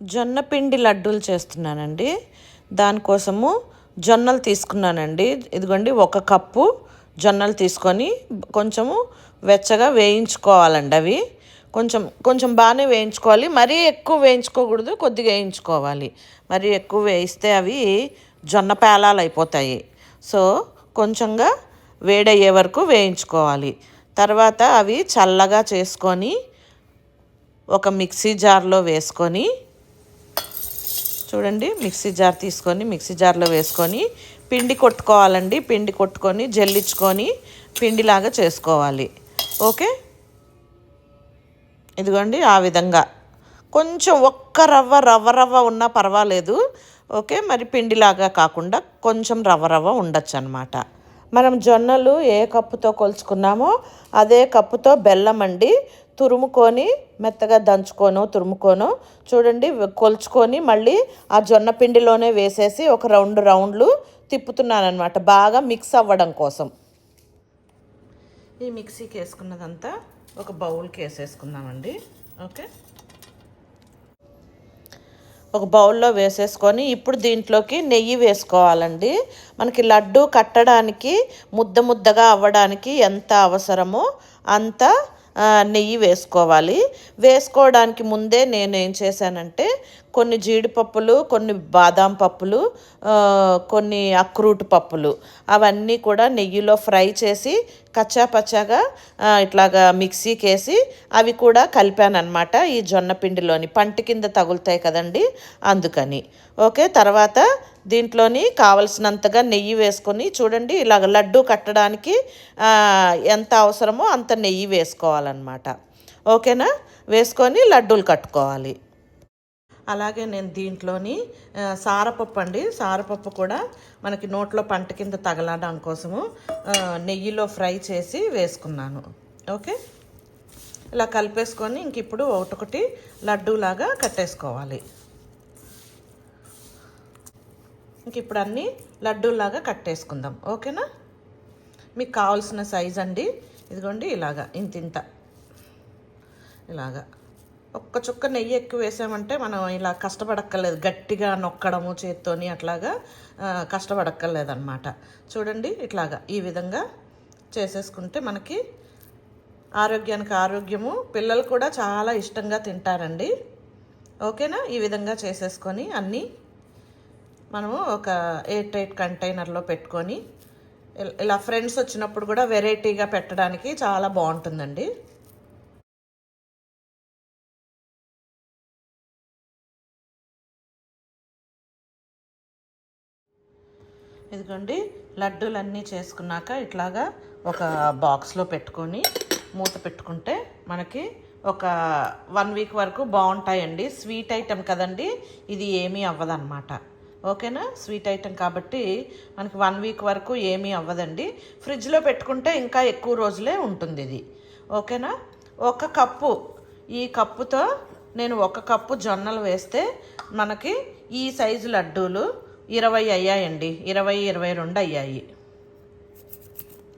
జొన్న పిండి లడ్డూలు చేస్తున్నానండి. దానికోసము జొన్నలు తీసుకున్నానండి. ఇదిగోండి ఒక కప్పు జొన్నలు తీసుకొని కొంచెము వెచ్చగా వేయించుకోవాలండి అవి. కొంచెం కొంచెం బాగానే వేయించుకోవాలి. మరీ ఎక్కువ వేయించుకోకూడదు కొద్దిగా వేయించుకోవాలి. మరీ ఎక్కువ వేయిస్తే అవి జొన్న పేలాలు అయిపోతాయి. సో కొంచెంగా వేడయ్యే వరకు వేయించుకోవాలి. తర్వాత అవి చల్లగా చేసుకొని ఒక మిక్సీ జార్లో వేసుకొని చూడండి మిక్సీ జార్ తీసుకొని మిక్సీ జార్లో వేసుకొని పిండి కొట్టుకోవాలండి. పిండి కొట్టుకొని జల్లించుకొని పిండిలాగా చేసుకోవాలి. ఓకే? ఇదిగోండి ఆ విధంగా. కొంచెం ఒక్క రవ్వ రవ్వ రవ్వ ఉన్నా పర్వాలేదు. ఓకే? మరి పిండిలాగా కాకుండా కొంచెం రవ్వ రవ్వ ఉండొచ్చు అనమాట మనం జొన్నలు ఏ కప్పుతో కొలుచుకున్నామో అదే కప్పుతో బెల్లం అండి. తురుముకొని మెత్తగా దంచుకోను తురుముకోను. చూడండి కొలుచుకొని మళ్ళీ ఆ జొన్న పిండిలోనే వేసేసి ఒక రౌండ్ రౌండ్లు తిప్పుతున్నాను అనమాట బాగా మిక్స్ అవ్వడం కోసం. ఈ మిక్సీకి వేసుకున్నదంతా ఒక బౌల్కి వేసేసుకుందామండి. ఓకే? ఒక బౌల్లో వేసేసుకొని ఇప్పుడు దీంట్లోకి నెయ్యి వేసుకోవాలండి. మనకి లడ్డు కట్టడానికి ముద్ద ముద్దగా అవ్వడానికి ఎంత అవసరమో అంత నెయ్యి వేసుకోవాలి. వేసుకోవడానికి ముందే నేను ఏం చేశానంటే కొన్ని జీడిపప్పులు కొన్ని బాదాం పప్పులు కొన్ని అక్రూట్ పప్పులు. అవన్నీ కూడా నెయ్యిలో ఫ్రై చేసి కచ్చా పచ్చాగా ఇట్లాగా మిక్సీకి వేసి అవి కూడా కలిపానమాట అనమాట ఈ జొన్న పిండిలోని. పంట కింద తగులుతాయి కదండి అందుకని. ఓకే తర్వాత దీంట్లోని కావలసినంతగా నెయ్యి వేసుకొని చూడండి ఇలాగ లడ్డు కట్టడానికి ఎంత అవసరమో అంత నెయ్యి వేసుకోవాలన్నమాట. ఓకేనా? వేసుకొని లడ్డూలు కట్టుకోవాలి. అలాగే నేను దీంట్లోని సారపప్పు అండి. సారపప్పు కూడా మనకి నోట్లో పంట కింద తగలడం కోసము నెయ్యిలో ఫ్రై చేసి వేసుకున్నాను. ఓకే? ఇలా కలిపేసుకొని ఇంక ఇప్పుడు ఒకటొకటి లడ్డూలాగా కట్టేసుకోవాలి. ఇంక ఇప్పుడు అన్నీ లడ్డూలాగా కట్టేసుకుందాం. ఓకేనా? మీకు కావాల్సిన సైజ్ అండి. ఇదిగోండి ఇలాగా ఇంత ఇంత ఇలాగా. ఒక్క చుక్క నెయ్యి ఎక్కువ వేసామంటే మనం ఇలా కష్టపడక్కర్లేదు. గట్టిగా నొక్కడము చేత్తోని అట్లాగా కష్టపడక్కర్లేదన్నమాట. చూడండి ఇట్లాగా ఈ విధంగా చేసేసుకుంటే మనకి ఆరోగ్యానికి ఆరోగ్యము. పిల్లలు కూడా చాలా ఇష్టంగా తింటారండి. ఓకేనా? ఈ విధంగా చేసేసుకొని అన్నీ మనము ఒక ఎయిట్ ఎయిట్ కంటైనర్లో పెట్టుకొని ఇలా ఫ్రెండ్స్ వచ్చినప్పుడు కూడా వెరైటీగా పెట్టడానికి చాలా బాగుంటుందండి. ఇదిగోండి లడ్డూలన్నీ చేసుకున్నాక ఇట్లాగా ఒక బాక్స్లో పెట్టుకొని మూత పెట్టుకుంటే మనకి ఒక వన్ వీక్ వరకు బాగుంటాయండి. స్వీట్ ఐటెం కదండి ఇది ఏమీ అవ్వదన్నమాట. ఓకేనా? స్వీట్ ఐటెం కాబట్టి మనకి వన్ వీక్ వరకు ఏమీ అవ్వదండి. ఫ్రిడ్జ్లో పెట్టుకుంటే ఇంకా ఎక్కువ రోజులే ఉంటుంది ఇది. ఓకేనా? ఒక కప్పు ఈ కప్పుతో నేను ఒక కప్పు జొన్నలు వేస్తే మనకి ఈ సైజు లడ్డూలు ఇరవై అయ్యాయండి. ఇరవై ఇరవై రెండు అయ్యాయి.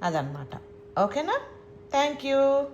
అదనమాట ఓకేనా? Thank you.